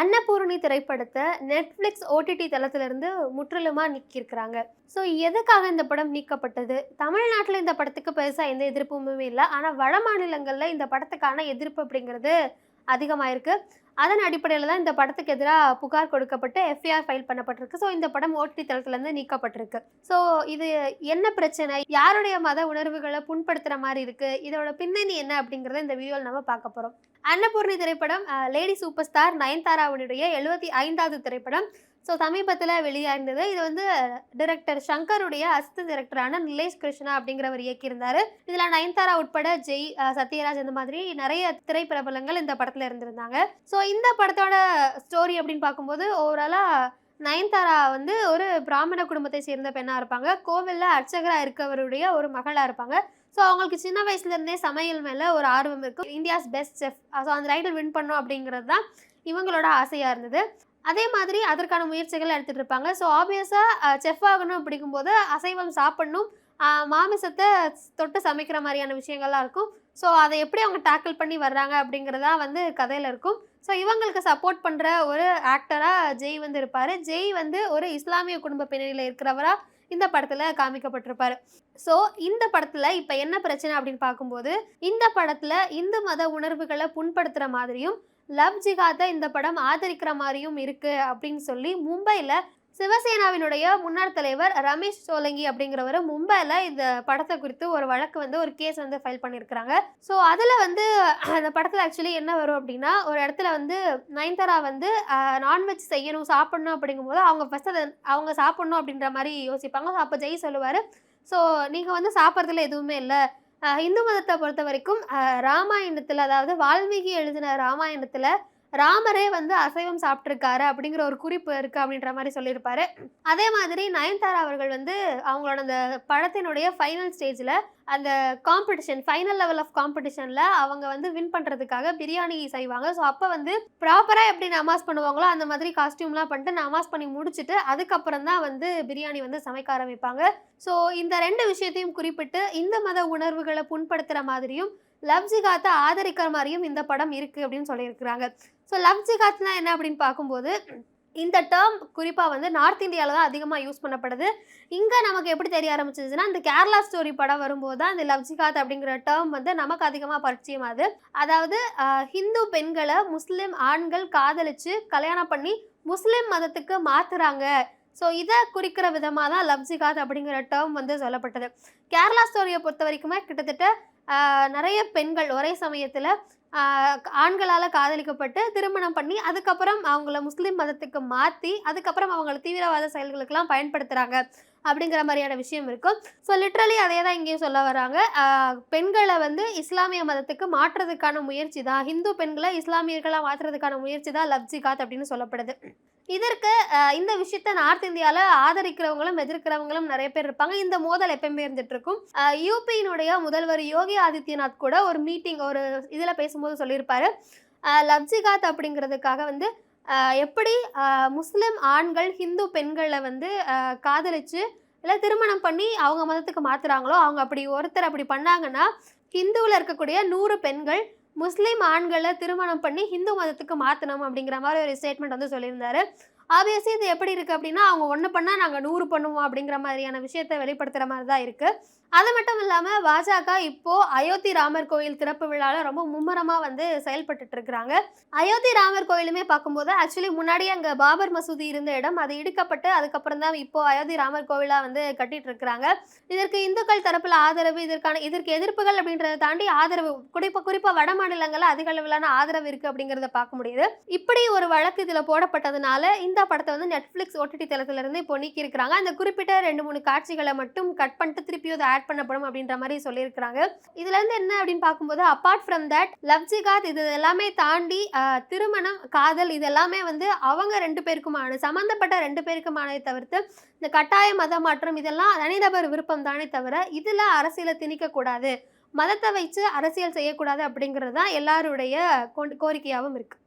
அன்னபூரணி திரைப்படத்தை Netflix OTT தளத்திலிருந்து முற்றிலுமாக நீக்கியிருக்கிறாங்க. ஸோ எதுக்காக இந்த படம் நீக்கப்பட்டது? தமிழ்நாட்டில் இந்த படத்துக்கு பெருசாக எந்த எதிர்ப்புமே இல்லை. ஆனால் வட மாநிலங்களில் இந்த படத்துக்கான எதிர்ப்பு அப்படிங்கிறது அதிகமாயிருக்கு. அதன் அடிப்படையில் தான் இந்த படத்துக்கு எதிராக புகார் கொடுக்கப்பட்டு எஃப்ஐஆர் ஃபைல் பண்ணப்பட்டிருக்கு. ஸோ இந்த படம் ஓடிடி தளத்துலேருந்து நீக்கப்பட்டிருக்கு. ஸோ இது என்ன பிரச்சனை? யாருடைய மத உணர்வுகளை புண்படுத்துகிற மாதிரி இருக்குது இதோட பின்னணி என்ன அப்படிங்கிறத இந்த வீடியோவில் நம்ம பார்க்க போகிறோம் அன்னபூர்ணி திரைப்படம் லேடி சூப்பர் ஸ்டார் நயன்தாராவுடைய எழுபத்தி ஐந்தாவது திரைப்படம். ஸோ சமீபத்தில் வெளியாயிருந்தது. இது வந்து டிரெக்டர் சங்கருடைய அசிஸ்டன்ட் டிரெக்டரான நிலேஷ் கிருஷ்ணா அப்படிங்கிறவர் இயக்கியிருந்தார். இதில் நயன்தாரா உட்பட ஜெய் சத்யராஜ் இந்த மாதிரி நிறைய திரைப்பிரபலங்கள் இந்த படத்தில் இருந்திருந்தாங்க. ஸோ இந்த படத்தோட ஸ்டோரி அப்படின்னு பார்க்கும்போது ஓவராலாக நயன்தாரா வந்து ஒரு பிராமண குடும்பத்தை சேர்ந்த பெண்ணாக இருப்பாங்க. கோவிலில் அர்ச்சகராக இருக்கவருடைய ஒரு மகளாக இருப்பாங்க. ஸோ அவங்களுக்கு சின்ன வயசுலேருந்தே சமையல் மேலே ஒரு ஆர்வம் இருக்கும் இந்தியாஸ் பெஸ்ட் செஃப் ஸோ அந்த டைட்டில் வின் பண்ணோம் அப்படிங்கிறது தான் இவங்களோட ஆசையாக இருந்தது. அதே மாதிரி அதற்கான முயற்சிகள் எடுத்துகிட்டு இருப்பாங்க. ஸோ ஆப்வியஸாக செஃப் ஆகணும் அப்படிங்கும்போது அசைவம் சாப்பிடணும். மாமிசத்தை தொட்டு சமைக்கிற மாதிரியான விஷயங்கள்லாம் இருக்கும். ஸோ அதை எப்படி அவங்க டேக்கிள் பண்ணி வர்றாங்க அப்படிங்கிறதா வந்து கதையில் இருக்கும். ஸோ இவங்களுக்கு சப்போர்ட் பண்ணுற ஒரு ஆக்டராக ஜெய் வந்து இருப்பார். ஜெய் வந்து ஒரு இஸ்லாமிய குடும்ப பின்னணியில் இருக்கிறவராக இந்த படத்தில் காமிக்கப்பட்டிருப்பாரு. ஸோ இந்த படத்தில் இப்போ என்ன பிரச்சனை அப்படின்னு பார்க்கும்போது இந்த படத்தில் இந்து மத உணர்வுகளை புண்படுத்துகிற மாதிரியும் லவ் ஜிகாத்தை இந்த படம் ஆதரிக்கிற மாதிரியும் இருக்குது அப்படின்னு சொல்லி மும்பையில் சிவசேனாவினுடைய முன்னாள் தலைவர் ரமேஷ் சோலங்கி அப்படிங்கிறவர் மும்பையில் இந்த படத்தை குறித்து ஒரு வழக்கு வந்து ஒரு கேஸ் வந்து ஃபைல் பண்ணியிருக்கிறாங்க ஸோ அதில் வந்து அந்த படத்தில் ஆக்சுவலி என்ன வரும் அப்படின்னா ஒரு இடத்துல வந்து நயன்தாரா வந்து நான்வெஜ் செய்யணும் சாப்பிடணும் அப்படிங்கும்போது அவங்க ஃபஸ்ட் அதை அவங்க சாப்பிடணும் அப்படின்ற மாதிரி யோசிப்பாங்க. ஸோ அப்போ ஜெய் சொல்லுவார் ஸோ நீங்கள் வந்து சாப்பிட்றதுல எதுவுமே இல்லை. இந்து மதத்தை பொறுத்த வரைக்கும் ராமாயணத்தில் அதாவது வால்மீகி எழுதின ராமாயணத்தில் ராமரே வந்து அசைவம் சாப்பிட்ருக்காரு அப்படிங்கிற ஒரு குறிப்பு இருக்குது அப்படின்ற மாதிரி சொல்லியிருப்பாரு. அதே மாதிரி நயன்தாரா அவர்கள் வந்து அவங்களோட அந்த படத்தினுடைய ஃபைனல் ஸ்டேஜில் அந்த காம்படிஷன் ஃபைனல் லெவல் ஆஃப் காம்படிஷனில் அவங்க வந்து வின் பண்ணுறதுக்காக பிரியாணி செய்வாங்க. ஸோ அப்போ வந்து ப்ராப்பராக எப்படி நமாஸ் பண்ணுவாங்களோ அந்த மாதிரி காஸ்டியூம்லாம் பண்ணிட்டு நமாஸ் பண்ணி முடிச்சுட்டு அதுக்கப்புறம் தான் வந்து பிரியாணி வந்து சமைக்க ஆரம்பிப்பாங்க. ஸோ இந்த ரெண்டு விஷயத்தையும் குறிப்பிட்டு இந்த மத உணர்வுகளை புண்படுத்துகிற மாதிரியும் லவ் ஜிகாத்தை ஆதரிக்கிற மாதிரியும் இந்த படம் இருக்குது அப்படின்னு சொல்லியிருக்கிறாங்க. ஸோ லவ் ஜிகாத்னா என்ன அப்படின்னு பார்க்கும்போது இந்த டேர்ம் குறிப்பாக வந்து நார்த் இந்தியாவில் தான் அதிகமாக யூஸ் பண்ணப்படுது. இங்கே நமக்கு எப்படி தெரிய ஆரம்பிச்சிச்சுன்னா இந்த கேரளா ஸ்டோரி படம் வரும்போது தான் இந்த லவ் ஜிகாத் அப்படிங்கிற டேர்ம் வந்து நமக்கு அதிகமாக பரிச்சயமாகுது அதாவது ஹிந்து பெண்களை முஸ்லீம் ஆண்கள் காதலிச்சு கல்யாணம் பண்ணி முஸ்லீம் மதத்துக்கு மாற்றுறாங்க ஸோ இதை குறிக்கிற விதமாக தான் லவ் ஜிகாத் அப்படிங்கிற டேர்ம் வந்து சொல்லப்பட்டது. கேரளா ஸ்டோரியை பொறுத்த வரைக்குமே கிட்டத்தட்ட நிறைய பெண்கள் ஒரே சமயத்தில் ஆண்களால் காதலிக்கப்பட்டு திருமணம் பண்ணி அதுக்கப்புறம் அவங்கள முஸ்லீம் மதத்துக்கு மாற்றி அதுக்கப்புறம் அவங்கள தீவிரவாத செயல்களுக்கெல்லாம் பயன்படுத்துகிறாங்க அப்படிங்கிற மாதிரியான விஷயம் இருக்கும் ஸோ லிட்ரலி அதே தான் இங்கேயும் சொல்ல வராங்க. பெண்களை வந்து இஸ்லாமிய மதத்துக்கு மாற்றுறதுக்கான முயற்சி தான். ஹிந்து பெண்களை இஸ்லாமியர்களாக மாற்றுறதுக்கான முயற்சி தான் லவ் ஜிகாத் அப்படின்னு சொல்லப்படுது. இதற்கு இந்த விஷயத்த நார்த் இந்தியாவில் ஆதரிக்கிறவங்களும் எதிர்க்கிறவங்களும் நிறைய பேர் இருப்பாங்க. இந்த மோதல் எப்பயுமே இருந்துட்டு இருக்கும் யூபியினுடைய முதல்வர் யோகி ஆதித்யநாத் கூட ஒரு மீட்டிங் ஒரு இதில் பேசும்போது சொல்லியிருப்பாரு. ஆஹ், லவ் ஜிகாத் அப்படிங்கிறதுக்காக வந்து எப்படி முஸ்லிம் ஆண்கள் ஹிந்து பெண்களை வந்து காதலிச்சு இல்லை திருமணம் பண்ணி அவங்க மதத்துக்கு மாத்துறாங்களோ அவங்க அப்படி ஒருத்தர் அப்படி பண்ணாங்கன்னா ஹிந்துவில் இருக்கக்கூடிய நூறு பெண்கள் முஸ்லீம் ஆண்களை திருமணம் பண்ணி ஹிந்து மதத்துக்கு மாற்றணும் அப்படிங்கிற மாதிரி ஒரு ஸ்டேட்மெண்ட் வந்து சொல்லியிருந்தாரு. ஆப்வியஸ்லி இது எப்படி இருக்குது அப்படின்னா அவங்க ஒன்று பண்ணால் நாங்கள் நூறு பண்ணுவோம் அப்படிங்கிற மாதிரியான விஷயத்தை வெளிப்படுத்துகிற மாதிரி தான் இருக்குது அது மட்டும் இல்லாமல் பாஜக இப்போது அயோத்தி ராமர் கோயில் திறப்பு விழாவில் ரொம்ப மும்முரமாக வந்து செயல்பட்டு இருக்கிறாங்க. அயோத்தி ராமர் கோயிலுமே பார்க்கும்போது ஆக்சுவலி முன்னாடியே அங்கே பாபர் மசூதி இருந்த இடம் அது இடுக்கப்பட்டு அதுக்கப்புறம் தான் இப்போ அயோத்தி ராமர் கோவிலாக வந்து கட்டிட்டு இருக்கிறாங்க. இதற்கு இந்துக்கள் தரப்பில் ஆதரவு இதற்கான இதற்கு எதிர்ப்புகள் அப்படின்றத தாண்டி ஆதரவு குறிப்பாக குறிப்பாக வட மாநிலங்களில் அதிக அளவிலான ஆதரவு இருக்குது அப்படிங்கிறத பார்க்க முடியுது. இப்படி ஒரு வழக்கு இதில் போடப்பட்டதுனால இந்த படத்தை வந்து நெட்ஃப்ளிக்ஸ் ஓடிடி தளத்திலிருந்து இப்போ நீக்கி இருக்கிறாங்க அந்த குறிப்பிட்ட ரெண்டு மூணு காட்சிகளை மட்டும் கட் பண்ணிட்டு திருப்பியும் அதை ஆட் பண்ணப்படும் அப்படின்ற மாதிரி சொல்லியிருக்கிறாங்க. இதுலேருந்து என்ன அப்படின்னு பார்க்கும்போது apart from that love jihad இது எல்லாமே தாண்டி திருமணம் காதல் இது எல்லாமே வந்து அவங்க ரெண்டு பேருக்குமான சம்மந்தப்பட்ட ரெண்டு பேருக்குமானதை தவிர்த்து இந்த கட்டாய மத மாற்றம் இதெல்லாம் தனிநபர் விருப்பம் தானே தவிர இதில் அரசியலை திணிக்கக்கூடாது மதத்தை வச்சு அரசியல் செய்யக்கூடாது அப்படிங்கிறது தான் எல்லாருடைய கோரிக்கையாகவும் இருக்குது